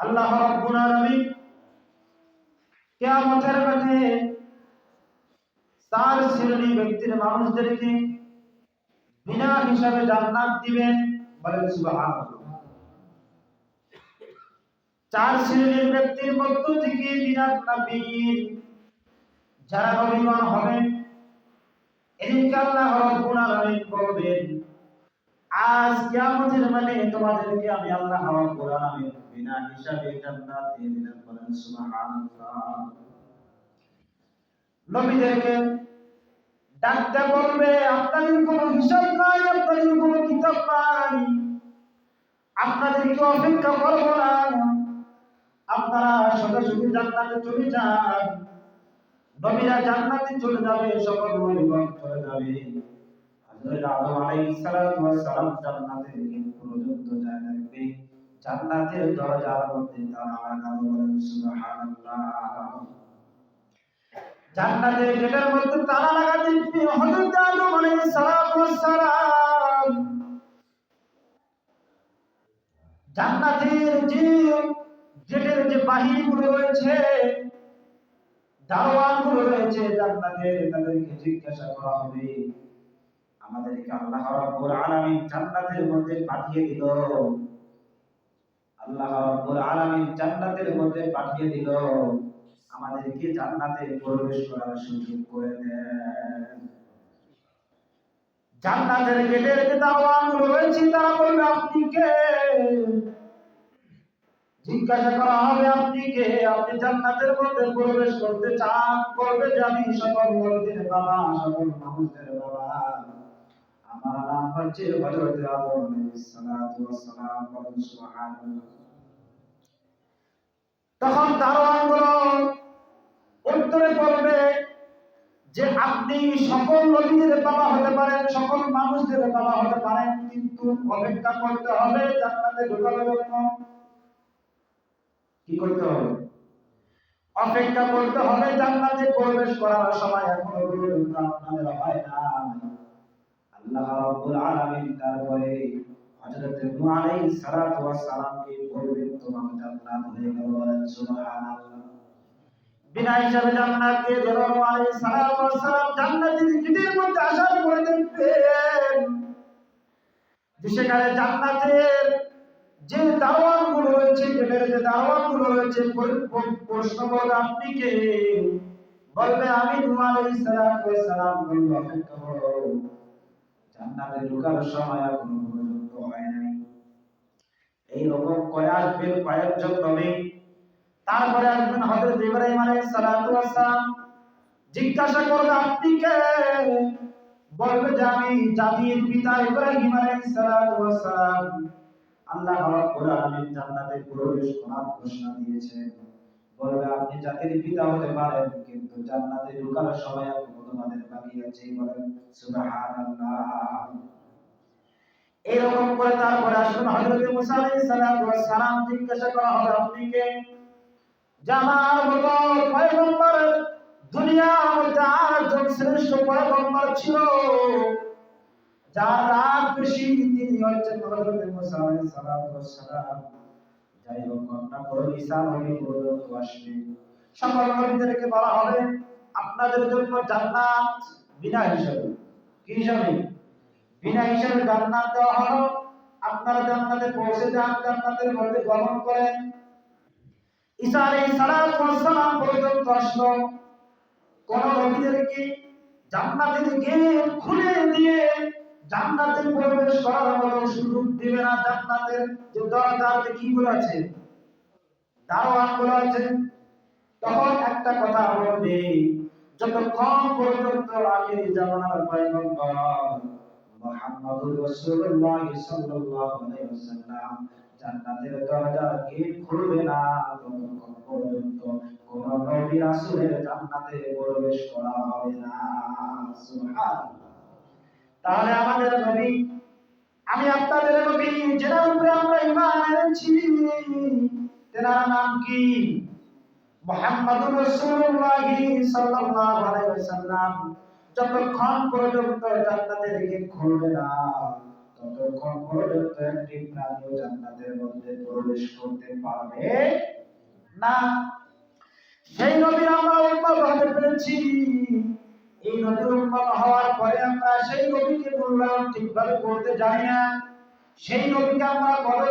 আল্লাহ রাব্বুল আলামিন কিয়ামতের মাঠে চার শ্রেণি ব্যক্তির মানুষদেরকে বিনা হিসাবে জান্নাত দিবেন বলেন সুবহানাল্লাহ। চার শ্রেণির ব্যক্তির মধ্য থেকে বিরাট নবীর যারা নবীগণ হবেন এদিকে আল্লাহ রাব্বুল আলামিন বলবেন আজ কিয়ামতের মানে তোমাদেরকে আমি আল্লাহ রাব্বুল আলামিন বিনা হিসাবে জান্নাত দিয়ে দিলাম বলেন সুবহানাল্লাহ। নবীদেরকে ডাকতে বলবে, আপনাদের কোনো হিসাব নাই, আপনাদের কোনো কিতাব নাই। আপনাদেরকে অপেক্ষা করব না। আপনারা সোজাসুজি জান্নাতে চলে যান। নবীরা জান্নাতে চলে যাবে, সকল নবীগণ চলে যাবে। হযরত আদম আলাইহিস সালাতু ওয়াস সালাম জান্নাতে পর্যন্ত যায় রাখবে জান্নাতের দরজার মধ্যে তারা লাগানো বলেন, সুবহানাল্লাহ। জান্নাতের গেটের মধ্যে তালা লাগাতে হযরত আদম আলাইহিস সালাতু ওয়াস সালাম জান্নাতের যে গেটের যে বাহিনীগুলো রয়েছে, দারোয়ানগুলো রয়েছে, জান্নাতের তাদেরকে জিজ্ঞাসা করা হবে। আমাদেরকে আল্লাহ রাব্বুল আলামিন জান্নাতের মধ্যে পাঠিয়ে দিল। আল্লাহ রাব্বুল আলামিন জান্নাতের মধ্যে পাঠিয়ে দিল। আমাদেরকে জান্নাতে প্রবেশ করার সুযোগ করে দেন। জান্নাতের গেটের যে দারোয়ানগুলো রয়েছে, তারা বলবে, আপনি কে? জিজ্ঞাসা করা হবে, আপনি কে? আপনি জান্নাতের মধ্যে প্রবেশ করতে চান, বলবে যে, আমি সকল মরদের বাবা, সকল মানুষদের বাবা। আমার নাম হচ্ছে তখন দারোয়ানগুলো উত্তরে বলবে যে আপনি সকল নবীদের বাবা হতে পারেন, সকল মানুষদের বাবা হতে পারেন, কিন্তু অপেক্ষা করতে হবে জান্নাতে ঢোকার জন্য। কি করতে হবে? অপেক্ষা করতে হবে জান্নাতে প্রবেশ করার সময় এখনও আপনাদের হয় না যে সেখানে গুলো রয়েছে গেটের যে দারোয়ানগুলো রয়েছে প্রশ্ন করবে আপনি কে? বলবে, আমি নূহ আলাইহিস সালাতু ওয়াস সালাম বলবে, অপেক্ষা ঢোকার সময় পর্যন্ত হয় নাই। কয়েকজন নবী তারপরে আসবেন ইব্রাহিম আলাইহিস জিজ্ঞাসা করবে, আপনি কে? বলবে যে, আমি জাতির পিতা ইব্রাহিম আলাইহিস সালাতু আল্লাহ জান্নাতে প্রবেশ করার ঘোষণা দিয়েছেন। বলবে, আপনি জাতির পিতা হতে পারেন, কিন্তু জান্নাতে ঢোকার সময় তোমাদের বাকি আছে বলেন, সুবহানাল্লাহ। এরকম করে আসবেন হযরত মুসা আলাইহিস সালাম জিজ্ঞাসা করা হবে আপনি কে জামার পয়গম্বর মধ্যে শ্রেষ্ঠ পয়গম্বর ছিল, যার বেশি, তিনি হচ্ছেন হযরত মুসা আলাইহিস সালাম। যাই হোক আসবে। সকল নবীদেরকে বলা হবে আপনাদের জন্য জান্নাত বিনা হিসাবে। কি হিসাবে? বিনা হিসাবে জান্নাত দেওয়া হলো। আপনারা জান্নাতে পৌঁছে যান, জান্নাতের মধ্যে গমন করেন। ঈসা আলাইহিস ওয়াস সালাম পর্যন্ত আসলো। কোন নবীদেরকে জান্নাতের গেট খুলে দিয়ে জান্নাতে প্রবেশ করার মতো সুযোগ দিবে না। জান্নাতের যে দরজাতে কি গুলো আছে? দারোয়ানগুলো আছে। তখন একটা কথা বলবে যতক্ষণ পর্যন্ত আখিরি জামানার পয়গম্বর মুহাম্মদুর রাসূলুল্লাহ সাল্লাল্লাহু আলাইহি ওয়াসাল্লাম, জান্নাতের দরজার গেট খুলবে না? ততক্ষণ পর্যন্ত কোন নবী রাসূলের জান্নাতে প্রবেশ করা হবে না। সুবহানাল্লাহ। তাহলে আমাদের নবী, আমি আপনাদের নবী, যেনার উপরে আমরা ঈমান এনেছি, তেনার নাম কি? রাসূলুল্লাহ সাল্লাল্লাহু আলাইহি ওয়াসাল্লাম যতক্ষণ পর্যন্ত জান্নাতের না, ততক্ষণ পর্যন্ত একটি জান্নাতের মধ্যে প্রবেশ করতে পারবে না। সেই নবী আমরা উম্মত হতে এই হওয়ার পরে আমরা সেই নবীকে ঠিকভাবে করতে জানি না। সেই নবীকে আমরা কদর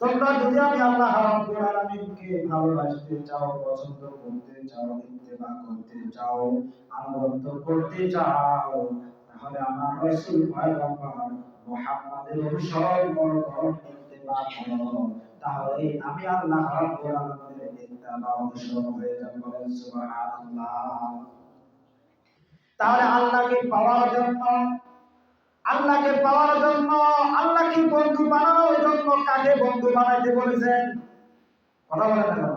তোমরা যদি আমি আল্লাহ রাব্বুল আলামিনকে ভালোবাসতে চাও, পছন্দ করতে চাও, ইত্তেবা করতে চাও, আনুগত্য করতে চাও, তাহলে আমার পয়গম্বর মুহাম্মাদের অনুসরণ তাহলে আমি আল্লাহ রাব্বুল আলামিনের অনুসরণ হয়ে যাব তাহলে আল্লাহকে পাওয়ার জন্য আল্লাহকে পাওয়ার জন্য, আল্লাহকে বন্ধু বানানোর জন্য কাকে বন্ধু বানাইতে বলেছেন? কথা বলে না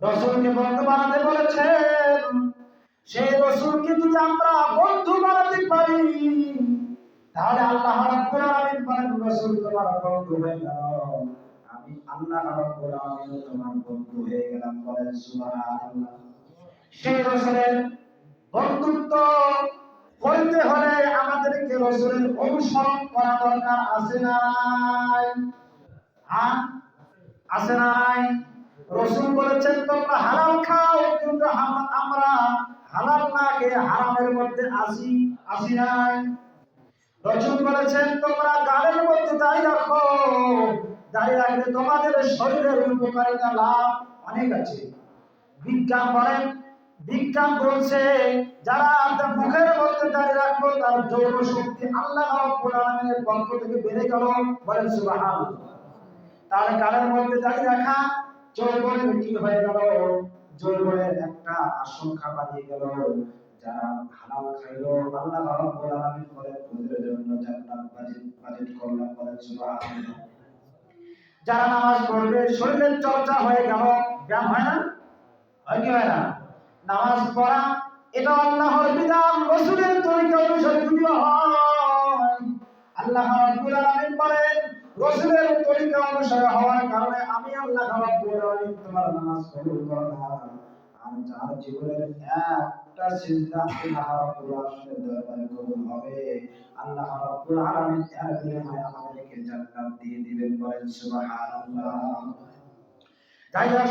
রসুলকে বন্ধু বানাতে বলেছেন। সেই রসুলকে যদি আমরা বন্ধু বানাতে পারি, তাহলে আল্লাহ রাব্বুল আলামিন বলেন, রসুল, তোমার বন্ধু হয়ে গেল। আমি আল্লাহ রাব্বুল আলামিন তোমার বন্ধু হয়ে গেলাম বলেন সুবহানাল্লাহ। সেই রসুলের বন্ধুত্ব করতে হলে আমাদেরকে রসুলের অনুসরণ করা দরকার, আছে নাই? হ্যাঁ? আছে নাই? রসুল বলেছেন, তোমরা হালাল খাও, কিন্তু আমরা হালাল না খেয়ে হারামের মধ্যে আসি আসি নাই। রসুল বলেছেন, তোমরা গালের মধ্যে দাঁড়িয়ে রাখো। দাঁড়িয়ে রাখলে তোমাদের শরীরের উপকারিতা লাভ অনেক আছে। বিজ্ঞান বলেন বিজ্ঞান বলছে, যারা আপনার মুখের মধ্যে দাঁড়িয়ে রাখব, তার যৌন শক্তি আল্লাহ আলামিনের পক্ষ থেকে বেড়ে গেল বলেন সুবহানাল্লাহ। তাহলে গালের মধ্যে দাঁড়িয়ে রাখা যৌবনের কি হয়ে গেল একটা আশঙ্কা গেল, যারা হালাল আল্লাহ আলামিন বলেন, ওদের জন্য জান্নাত বাজেট বাজেট করলাম বলেন যারা নামাজ পড়বে, শরীরের চর্চা হয়ে গেল, ব্যায়াম হয় না? হয় কি হয় না? নামাজ পড়া, এটা আল্লাহর বিধান, রসুলের তরিকা অনুসারে যদি হয়। আল্লাহ রাব্বুল আলামিন বলেন, রসুলের তরিকা অনুসারে হওয়ার কারণে আমি আল্লাহ রাব্বুল আলামিন তোমার নামাজ কবুল করলাম। আর যার জীবনের একটা সিজদা আল্লাহ রাব্বুল আলামিনের দরবারে কবুল হবে। আল্লাহ রাব্বুল আলামিন এর বিনিময়ে আমাদেরকে জান্নাত দিয়ে দিবেন বলেন সুবহানাল্লাহ। যাই হোক